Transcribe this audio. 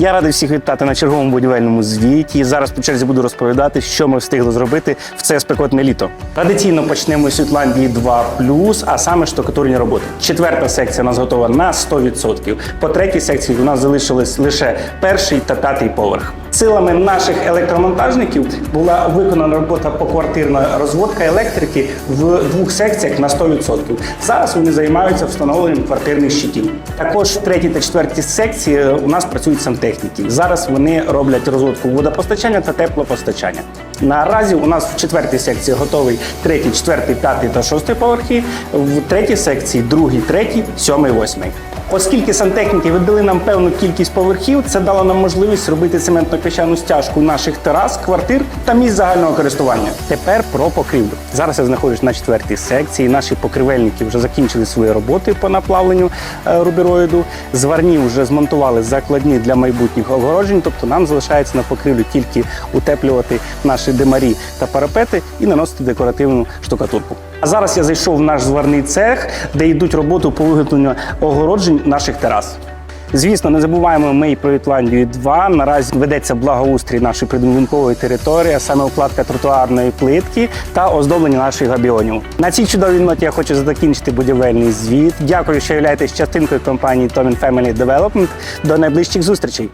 Я радий всіх вітати на черговому будівельному звіті. Зараз по черзі буду розповідати, що ми встигли зробити в це спекотне літо. Традиційно почнемо з Ютландії 2 а саме штукатурні роботи. Четверта секція у нас готова на 100%. По третій секції у нас залишились лише перший та п'ятий поверх. Силами наших електромонтажників була виконана робота поквартирна розводка електрики в двох секціях на 100%. Зараз вони займаються встановленням квартирних щитів. Також в третій та четвертій секції у нас працюють сантехніки. Зараз вони роблять розводку водопостачання та теплопостачання. Наразі у нас в четвертій секції готовий третій, четвертий, п'ятий та шостий поверхи. В третій секції другий, третій, сьомий, восьмий. Оскільки сантехніки віддали нам певну кількість поверхів, це дало нам можливість робити цементно-піщану стяжку наших терас, квартир та місць загального користування. Тепер про покрівлю. Зараз я знаходжусь на четвертій секції. Наші покривельники вже закінчили свої роботи по наплавленню е, рубероїду. Зварні вже змонтували закладні для майбутніх огороджень. Тобто нам залишається на покрівлю тільки утеплювати наші димарі та парапети і наносити декоративну штукатурку. А зараз я зайшов в наш зварний цех, де йдуть роботи по виготовленню огороджень наших терас. Звісно, не забуваємо ми і про Ітландію 2. Наразі ведеться благоустрій нашої придумункової території, а саме укладка тротуарної плитки та оздоблення наших габіонів. На цій чудовій ноті я хочу закінчити будівельний звіт. Дякую, що являєтесь частинкою компанії Tomin Family Development. До найближчих зустрічей.